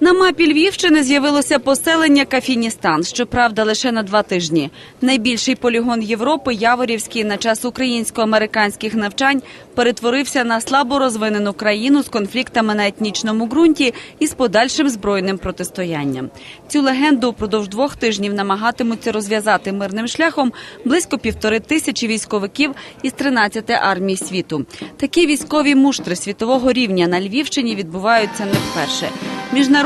На мапі Львівщини з'явилося поселення Кафіністан, щоправда, лише на два тижні. Найбільший полігон Європи, Яворівський, на час українсько-американських навчань перетворився на слабо розвинену країну з конфліктами на етнічному ґрунті і з подальшим збройним протистоянням. Цю легенду впродовж двох тижнів намагатимуться розв'язати мирним шляхом близько півтори тисячі військовиків із 13 армій світу. Такі військові муштри світового рівня на Львівщині відбуваються не вперше.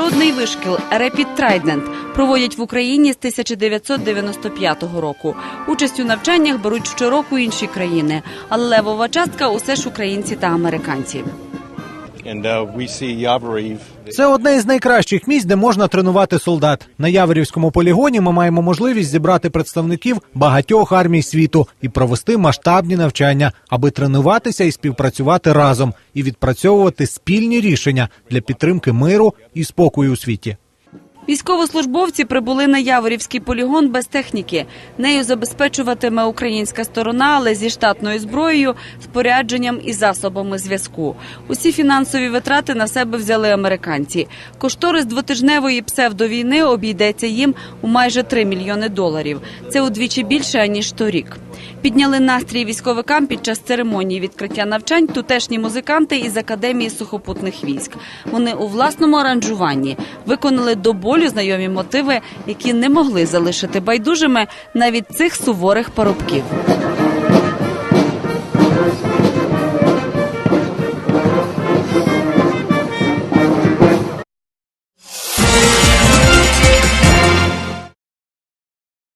Міжнародний вишкіл Rapid Trident проводять в Україні з 1995 року. Участь у навчаннях беруть щороку інші країни, але левова частка усе ж українці та американці. Це одне із найкращих місць, де можна тренувати солдат. На Яворівському полігоні ми маємо можливість зібрати представників багатьох армій світу і провести масштабні навчання, аби тренуватися і співпрацювати разом і відпрацьовувати спільні рішення для підтримки миру і спокою у світі. Військовослужбовці прибули на Яворівський полігон без техніки. Нею забезпечуватиме українська сторона, але зі штатною зброєю, спорядженням і засобами зв'язку. Усі фінансові витрати на себе взяли американці. Кошторис двотижневої псевдовійни обійдеться їм у майже 3 мільйони доларів. Це удвічі більше аніж торік. Підняли настрій військовикам під час церемонії відкриття навчань тутешні музиканти із академії сухопутних військ. Вони у власному аранжуванні виконали до болю знайомі мотиви, які не могли залишити байдужими навіть цих суворих парубків.